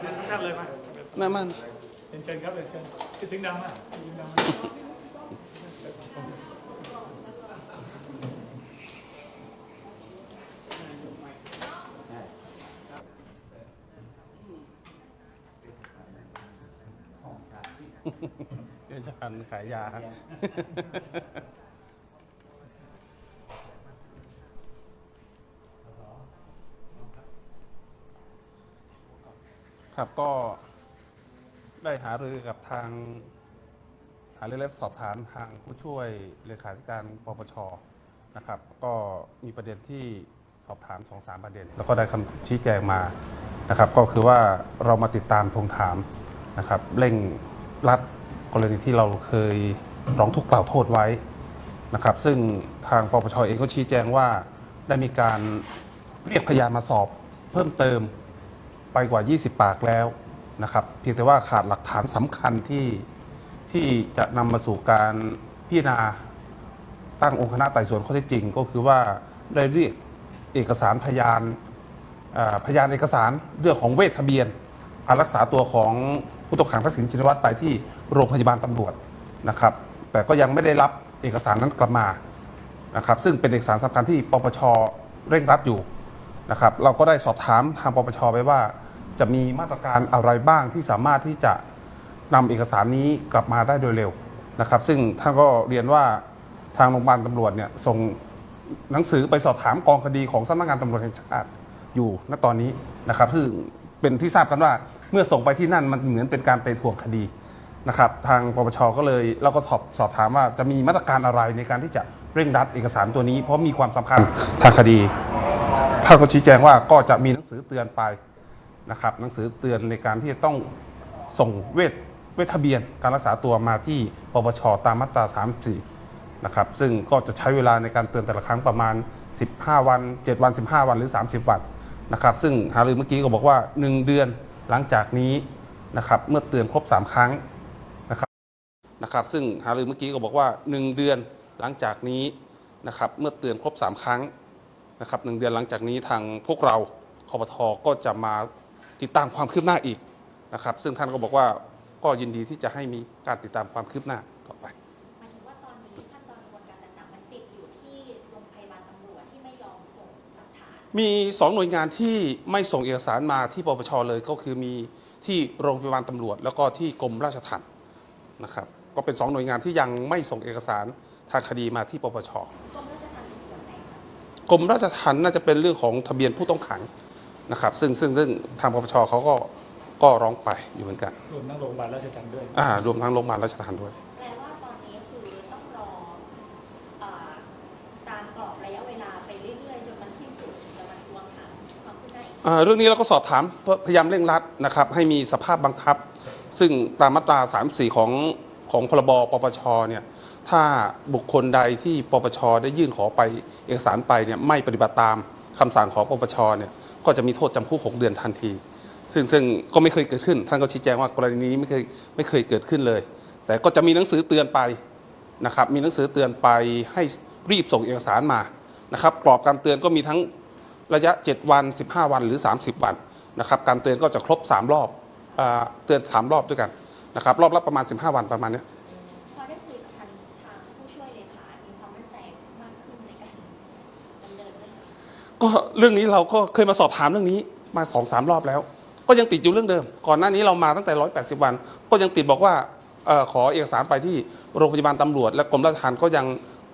เชิญทุกท่านเลยมาแม่มันเรียนเชิญครับเรียนเชิญคิดถึงดำอะคิดถึงดำอะเดี๋ยวจะหันขายยา ครับก็ได้หารือกับทาง หารือและสอบถามทางผู้ช่วยเลขาธิการปปชนะครับ ก็มีประเด็นที่สอบถามสองสามประเด็น แล้วก็ได้คำชี้แจงมานะครับ ก็คือว่าเรามาติดตามทวงถามนะครับเร่งรัดกรณีที่เราเคยร้องทุกข์กล่าวโทษไว้นะครับ ซึ่งทางปปชเองก็ชี้แจงว่าได้มีการเรียกพยานมาสอบเพิ่มเติม ไปกว่า 20 ปากแล้วนะครับ เพียงแต่ว่าขาดหลักฐานสำคัญที่ที่จะนำมาสู่การพิจารณาตั้งองค์คณะไต่สวนข้อเท็จจริง ก็คือว่าได้เรียกเอกสารพยานอ่อพยานเอกสารเรื่องของเวททะเบียนการรักษาตัวของผู้ต้องขังทักษิณชินวัตรไปที่โรงพยาบาลตำรวจนะครับ แต่ก็ยังไม่ได้รับเอกสารนั้นกลับมานะครับ ซึ่งเป็นเอกสารสำคัญที่ปปชเร่งรัดอยู่ นะครับเราก็ได้สอบถามทางปปชไปว่า จะมีมาตรการอะไรบ้างที่สามารถที่จะนำเอกสารนี้กลับมาได้โดยเร็วนะครับ ซึ่งท่านก็เรียนว่าทางโรงพยาบาลตำรวจเนี่ยส่งหนังสือไปสอบถามกองคดีของสำนักงานตำรวจแห่งชาติอยู่ณตอนนี้นะครับซึ่งเป็นที่ทราบกันว่าเมื่อส่งไปที่นั่นมันเหมือนเป็นการไปทวงคดีนะครับทางปปชก็เลยเราก็สอบสอบถามว่าจะมีมาตรการอะไรในการที่จะเร่งรัดเอกสารตัวนี้ เพราะมีความสำคัญทางคดี ท่านก็ชี้แจงว่าก็จะมีหนังสือเตือนไปนะครับ หนังสือเตือนในการที่จะต้องส่งเวทเวททะเบียนการรักษาตัวมาที่ปปชตามมาตรา 34 นะครับ ซึ่งก็จะใช้เวลาในการเตือนแต่ละครั้งประมาณ 15 วัน 7 วัน 15 วันหรือ 30 วันนะครับ ซึ่งหารือเมื่อกี้ก็บอกว่า 1 เดือนหลังจากนี้นะครับเมื่อเตือนครบ 3 ครั้งนะครับนะครับ ซึ่งหารือเมื่อกี้ก็บอกว่า 1 เดือนหลังจากนี้นะครับเมื่อเตือนครบ 3 ครั้ง นะครับหนึ่งเดือนหลังจากนี้ทางพวกเราคอปทก็จะมาติดตามความคืบหน้าอีกนะครับ ซึ่งท่านก็บอกว่าก็ยินดีที่จะให้มีการติดตามความคืบหน้าต่อไป หมายถึงว่าตอนนี้ขั้นตอนกระบวนการต่างๆมันติดอยู่ที่โรงพยาบาลตำรวจที่ไม่ยอมส่งหลักฐาน มีสองหน่วยงานที่ไม่ส่งเอกสารมาที่ปปชเลยก็คือมีที่โรงพยาบาลตำรวจ แล้วก็ที่กรมราชทัณฑ์นะครับ ก็เป็นสองหน่วยงานที่ยังไม่ส่งเอกสารทางคดีมาที่ปปช กรม กรมราชทัณฑ์น่าจะเป็นเรื่องของทะเบียนผู้ต้องขังนะครับ ซึ่งซึ่งซึ่งทางปปชเขาก็ก็ร้องไปอยู่เหมือนกัน รวมทั้งโรงพยาบาลราชทัณฑ์ด้วย อ่ารวมทั้งโรงพยาบาลราชทัณฑ์ด้วย แปลว่าตอนนี้คือต้องรอเอ่อตามกรอบระยะเวลาไปเรื่อยๆ จนมันสิ้นสุดถึงจะมาทวงถามความคืบหน้าอีก อ่าเรื่องนี้เราก็สอบถามเพื่อพยายามเร่งรัดนะครับ ให้มีสภาพบังคับ ซึ่งตามมาตรา 34 ของของพรบปปชเนี่ย ถ้าบุคคลใดที่ปปชได้ยื่นขอไปเอกสารไปเนี่ยไม่ปฏิบัติตามคำสั่งของปปชเนี่ยก็จะมีโทษจำคุก 6 เดือนทันที ซึ่งซึ่งก็ไม่เคยเกิดขึ้น ท่านก็ชี้แจงว่ากรณีนี้ไม่เคยไม่เคยเกิดขึ้นเลย แต่ก็จะมีหนังสือเตือนไปนะครับมีหนังสือเตือนไปให้รีบส่งเอกสารมานะครับกรอบการเตือนก็มีทั้งระยะ 7 วัน 15 วันหรือ 30 วันนะครับการเตือนก็จะครบ 3 รอบเอเตือน 3 รอบด้วยกันนะครับรอบละประมาณ 15 วันประมาณนี้ย พอได้คุยกับทางทางผู้ช่วยเลขา มีความมั่นใจมากขึ้นในการดำเนินเรื่องนี้ ก็เรื่องนี้เราก็เคยมาสอบถามเรื่องนี้มาสองสามรอบแล้ว ก็ยังติดอยู่เรื่องเดิม ก่อนหน้านี้เรามาตั้งแต่ 180 วัน ก็ยังติดบอกว่าออขอเอกสารไปที่โรงพยาบาลตำรวจ และกรมราชทัณฑ์ก็ยัง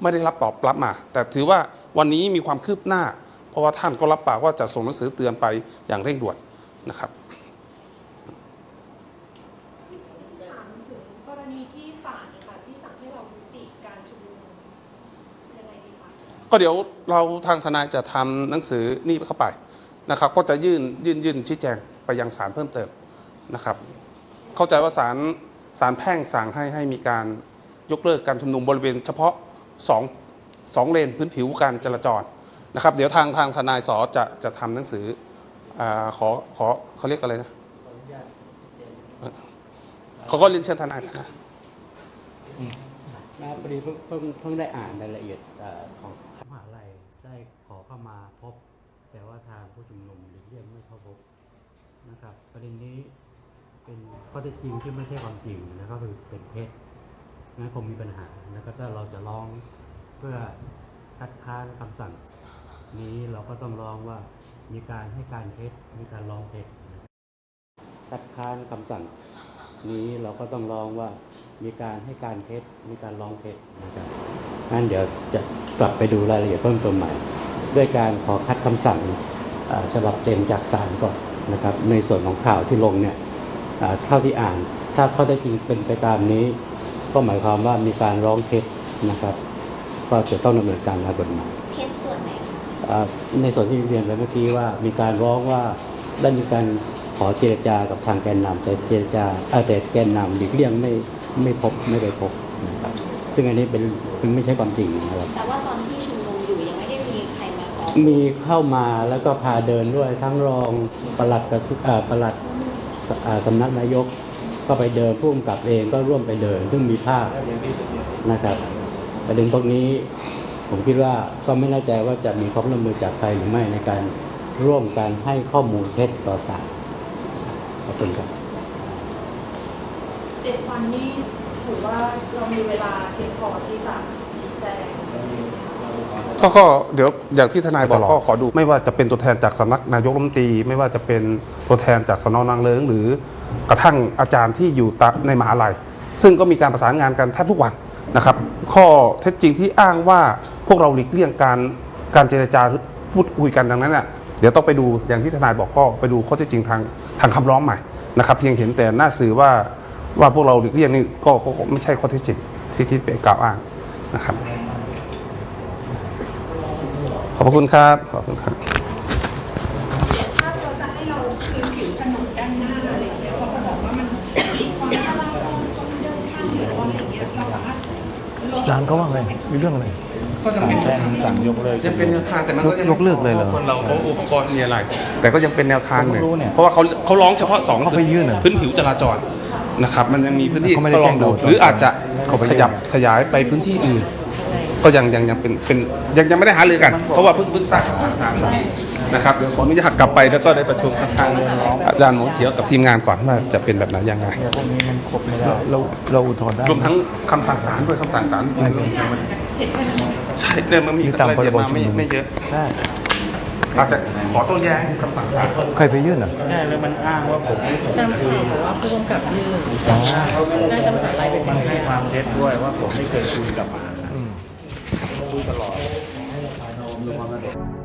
ไม่ได้รับตอบรับมา แต่ถือว่าวันนี้มีความคืบหน้า เพราะว่าท่านก็รับปากว่าจะส่งหนังสือเตือนไปอย่างเร่งด่วนนะครับ ถามถึงกรณีที่ศาลค่ะที่สั่งให้เรายุติการชุมนุมยังไงดีคะ ก็เดี๋ยวเราทางทนายจะทำหนังสือนี่เข้าไปนะครับ ก็จะยื่นยื่นยื่นชี้แจงไปยังศาลเพิ่มเติมนะครับ เข้าใจว่าศาลศาลแพ่งสั่งให้ให้มีการยกเลิกการชุมนุมบริเวณเฉพาะสองสองเลนพื้นผิวการจราจรนะครับ เดี๋ยวทางทางทนายสอจะจะทำหนังสืออขอขอเขาเรียกอะไรนะเขาก็เรียนเชิญทนายนายนะพอดีเพิ่งเพิ่งเพิ่งได้อ่านรายละเอียดของ มหาลัยได้ขอเข้ามาพบ แต่ว่าทางผู้ชุมนุมหลีกเลี่ยงไม่เข้าพบนะครับ ประเด็นนี้เป็นข้อเท็จจริงที่ไม่ใช่ความจริงนะครับคือเป็นเท็จงั้นผมมีปัญหานะครับถ้าเราจะร้องเพื่อคัดค้านคำสั่ง นี้เราก็ต้องร้องว่ามีการให้การเท็จมีการร้องเท็จคัดค้านคำสั่ง นี้เราก็ต้องร้องว่ามีการให้การเท็จมีการร้องเท็จนะครับงั้นเดี๋ยวจะกลับไปดูรายละเอียดเพิ่มเติมใหม่ ด้วยการขอคัดคำสั่งเอ่อฉบับเต็มจากศาลก่อนนะครับในส่วนของข่าวที่ลงเนี่ยเอ่อเท่าที่อ่าน ถ้าข้อเท็จจริงเป็นไปตามนี้ ก็หมายความว่ามีการร้องเท็จนะครับก็จะต้องดำเนินการตามกฎหมายเท็จส่วนไหนคะเอ่อในส่วนที่เรียนไปเมื่อกี้ว่ามีการร้องว่าได้มีการขอเจรจากับทางแกนนำแต่เจรจาเอ่อแต่แกนนำหลีกเลี่ยงไม่ไม่พบไม่ไปพบนะครับซึ่งอันนี้เป็นเป็นไม่ใช่ความจริงนะครับแต่ว่าตอนที่ มีเข้ามาแล้วก็พาเดินด้วยทั้งรองปลัดกระทรวงเอ่อปลัดสสำนักนายกก็ไปเดินผู้กำกับเองก็ร่วมไปเดิน ซึ่งมีภาพนะครับประเด็นพวกนี้ผมคิดว่าก็ไม่แน่ใจว่าจะมีความร่วมมือจากใครหรือไม่ในการร่วมกันให้ข้อมูลเท็จต่อศาลขอบคุณครับเจ็ดวันนี้ถือว่าเรามีเวลาเพียงพอที่จะชี้แจง ก็ก็เดี๋ยวอย่างที่ทนายบอกก็ขอดู ไม่ว่าจะเป็นตัวแทนจากสำนักนายกรัฐมนตรี ไม่ว่าจะเป็นตัวแทนจากสนนางเลิงหรือกระทั่งอาจารย์ที่อยู่ตะในมหาลัย ซึ่งก็มีการประสานงานกันแทบทุกวันนะครับข้อเท็จจริงที่อ้างว่าพวกเราหลีกเลี่ยงการการเจรจาหรือพูดคุยกันดังนั้นน่ะเดี๋ยวต้องไปดูอย่างที่ทนายบอกก็ไปดูข้อเท็จจริงทางทางคำร้องใหม่นะครับเพียงเห็นแต่หน้าสื่อว่าว่าพวกเราหลีกเลี่ยงนี่ก็ก็ก็ไม่ใช่ข้อเท็จจริงที่ที่ไปกล่าวอ้างนะครับข อบพระคุณครับ ขอบคุณครับถ้าเขาจะให้เราคืนผิวถนนด้านหน้าอะไรอย่างเงี้ยเขาบอกว่ามันมีความจราจรคนเดินทางหรืออะไรอย่างเงี้ยเราสามารถลดศาลเขาว่าไง มีเรื่องอะไร ก็จะเป็นแจ้งสั่งยกเลิกยังเป็นแนวทางแต่มันก็ยังยกเลิกเลยเหรอ คนเราเขาอุปกรณ์มีอะไร แต่ก็ยังเป็นแนวทางหนึ่งผมรู้เนี่ยเพราะว่าเขาเขาร้องเฉพาะสองเขาไปยื่นเหรอ พื้นผิวจราจรนะครับ มันยังมีพื้นที่เขาไม่ได้ก็ลองดูแจ้งดูหรืออาจจะเขาไปยื่ขนยับขยายไปพื้นที่อื่น ก็ยังยังยังเป็นเป็นยังยังไม่ได้หารือกัน เพราะว่าเพิ่งเพิ่งสร้างทางสามที่นะครับเดี๋ยวขออนุญาตกลับไปแล้วก็ได้ประชุมกับทางอาจารย์หมอเขียวกับทีมงานก่อนว่าจะเป็นแบบไหนยังไงเนี่ยพวกนี้มันครบไม่ได้เราเราอุทธรณ์ได้รวมทั้งคำสั่งศาลด้วยคำสั่งศาลจริงๆยังไม่ได้ใช่เนี่ยมันมีมีตามรายพละรเอียดบมาชุมไม่นุมไม่เยอะใช่อาจจะขอโต้แย้งคำสั่งศาลใครไปยื่นอะใช่แล้วมันอ้างว่าผมไม่คุยว่าผู้กำกับยื่นอ๋อน่าจะภาษาอะไรเป็นมันให้ความเท็จด้วยว่าผมไม่เคยคุยกับอืม คุยตลอดมีความสะดวก